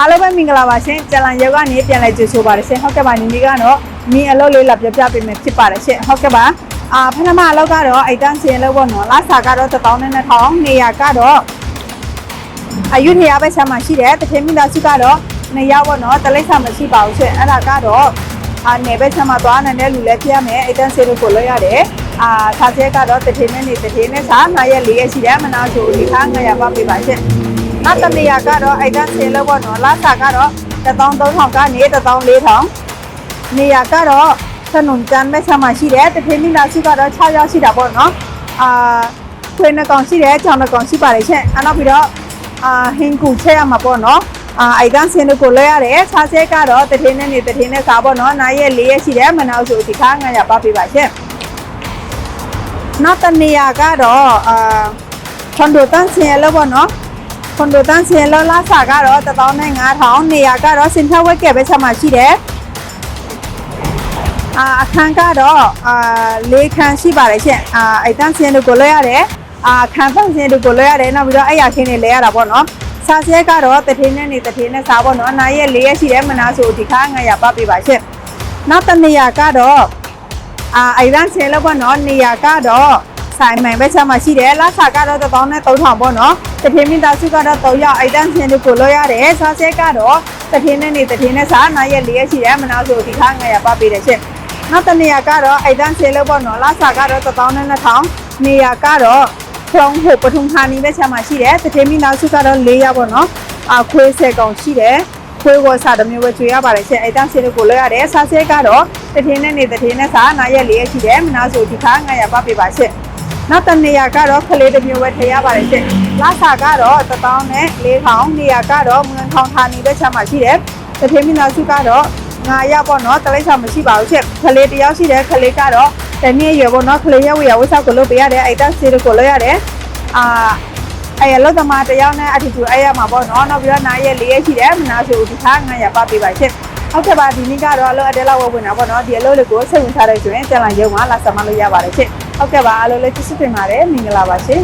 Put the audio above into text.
အားလုံးပဲမင်္ဂလာပါရှင်ကျန်လန်ယောဂနေပြန်လဲကြိုဆိုပါရရှင်ဟုတ်ကဲ့ပါညီမကတော့မင်းအလုပ်လေးလာပြပြပေးမယ်ဖြစ်ပါတယ်ရှင်ဟုတ်ကဲ့ပါအာဖနမအလုပ်ကတော့အိတ်တန်းစင်လို့ပေါ့နော်လာစာကတော့12000နေရကတော့အယူနေရပဲဆမ်းမရှိတယ်တစ်ထင်းမိသားစုကတော့နေရပေါ့နော်တလိမ့်ဆာမရှိပါဘူးရှင်အဲ့ဒါကတော့အာနေပဲဆမ်းမသွားနိုင်တဲ့လူလည်းပြရမယ်အိတ်တန်းစင်လို့ကိုလို့ရတယ်အာဆာကျဲကတော့တစ်ထင်းနဲ့နေတစ်ထင်းနဲ့စာ9ရက်4ရက်ရှိတယ်မနာချိုဒီခါ900ပါပေးပါရှင် နောက်တစ်နေရာကတော့အိုက်တန်ဆေလို့ပေါ့နော်လာစာကတော့13000ကနေ14000နေရာကတော့ဆနုံကျန်မဲ့ဆမှာရှိတယ်တထင်းမိနာစုကတော့6ရောက်ရှိတာပေါ့နော်အာခွေးနှကောင်ရှိတယ်ကြောင်နှကောင်ရှိပါတယ်ရှင်အဲ့နောက်ပြီးတော့အာဟင်းကူချက်ရမှာပေါ့နော်အာအိုက်တန်ဆင်းတို့ကိုလဲရတယ်ခြားဆဲကတော့တထင်းနဲ့နေတထင်းနဲ့စားပေါ့နော်နိုင်ရက်၄ရက်ရှိတယ်မနောက်ဆိုဒီခါ900ပါပေးပါရှင်နောက်တစ်နေရာကတော့အာခွန်ဒိုတန်ဆင်းရလို့ပေါ့နော် ကွန်ဒိုတန်စီလောလာစာကတော့15000နေရာကတော့စင်ထဝက်ကဲပဲဆက်မှရှိတယ်အာအခန်းကတော့အာ၄ခန်းရှိပါတယ်ရှင်အာအဲ့တန်စီတို့ကိုလွှဲရတယ်အာခန်းတန်စီတို့ကိုလွှဲရတယ်နောက်ပြီးတော့အဲ့ရခင်းတွေလဲရတာပေါ့နော်စာစဲကတော့တထင်းနဲ့နေတထင်းနဲ့စားပေါ့နော်အနာရဲ့၄ရက်ရှိတယ်မနာဆိုဒီခါ900ပတ်ပေးပါရှင်နောက်တစ်နေရာကတော့အာအဲ့တန်စီလောပေါ့နော်နေရာကတော့ ဆိုင်မှန်ပဲချက်မှရှိတယ်လာစာကတော့1000နဲ့3000ပေါ့နော်တထင်းမိသားစုကတော့3ရောက်အိုက်တန်စင်တို့ကိုလို့ရတယ်စားစဲကတော့တထင်းနဲ့နေတထင်းနဲ့စားနာရက်၄ရက်ရှိတယ်မနာဆိုဒီခါ900ပတ်ပေးတယ်ရှင်နောက်တစ်နေရာကတော့အိုက်တန်စင်လို့ပေါ့နော်လာစာကတော့1000နဲ့2000နေရာကတော့ဖုံးဖို့ပထုံဟာနီပဲချက်မှရှိတယ်တထင်းမိသားစုကတော့4ရောက်ပေါ့နော်အခွေး10ကောင်ရှိတယ်ခွေးကိုစားတစ်မျိုးပဲကျွေးရပါတယ်ရှင်အိုက်တန်စင်တို့ကိုလို့ရတယ်စားစဲကတော့တထင်းနဲ့နေတထင်းနဲ့စားနာရက်၄ရက်ရှိတယ်မနာဆိုဒီခါ900ပတ်ပေးပါရှင် နောက်တစ်နေရာကတော့ခလေးတစ်မျိုးပဲထည့်ရပါတယ်ရှင်။လာစာကတော့1000နဲ့4000နေရာကတော့မွန်ထောင်ဌာနီပဲချက်မှရှိတယ်။တစ်ထင်းမိသားစုကတော့9ရောက်ပေါ့နော်တလိပ်စာမရှိပါဘူးရှင်။ခလေးတစ်ယောက်ရှိတယ်ခလေးကတော့တနည်းရွယ်ပေါ့နော်ခလေးရဲ့ဝေယဝဆောက်ကိုလုပ်ပေးရတယ်အိုက်တက်စီကိုလုပ်ရတယ်။အာအဲ့ရလောသမားတစ်ယောက်နဲ့အထူးအဲ့ရမှာပေါ့နော်နောက်ပြီးတော့နားရဲ့၄ရက်ရှိတယ်မနာဆိုဒီခါ900ပတ်ပေးပါရှင်။ဟုတ်ကဲ့ပါဒီနေ့ကတော့အလုပ်အတဲလောက်ဝဝင်တာပေါ့နော်ဒီအလုပ်လေးကိုစိတ်ဝင်စားတဲ့ဆိုရင်ကြံလာရုံမှာလာဆက်မလို့ရပါတယ်ရှင် ဟုတ်ကဲ့ပါအားလုံးလည်းကျေးဇူးတင်ပါတယ်မင်္ဂလာပါရှင်